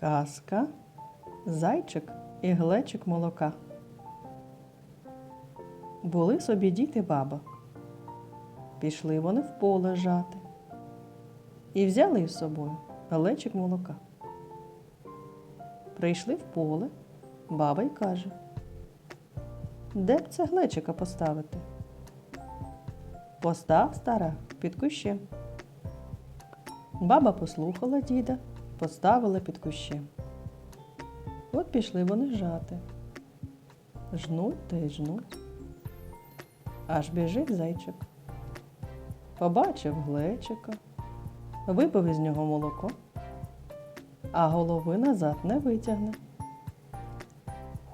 Казка, зайчик і глечик молока. Були собі діти баба. Пішли вони в поле жати. І взяли із собою глечик молока. Прийшли в поле, баба й каже: Де б це глечика поставити? Постав стара під кущем. Баба послухала діда, поставила під кущем. От пішли вони жати. Жнуть та й жнуть. Аж біжить зайчик. Побачив глечика, випив із нього молоко, а голови назад не витягне.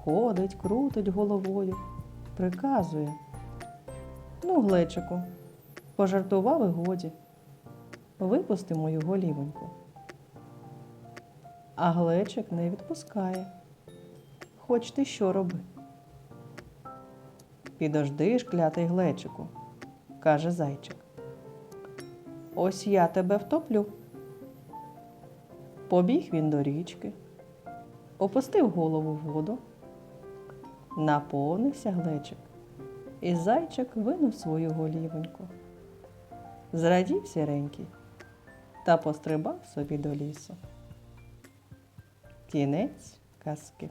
Ходить, крутить головою, приказує. Ну, глечику, пожартував і годі. Випусти мою голівоньку. А глечик не відпускає. Хоч ти що роби. Підожди ж, клятий глечику, каже зайчик. Ось я тебе втоплю. Побіг він до річки, опустив голову в воду, наповнився глечик, і зайчик винув свою голівоньку. Зрадів сіренький та пострибав собі до лісу. Кінець казки.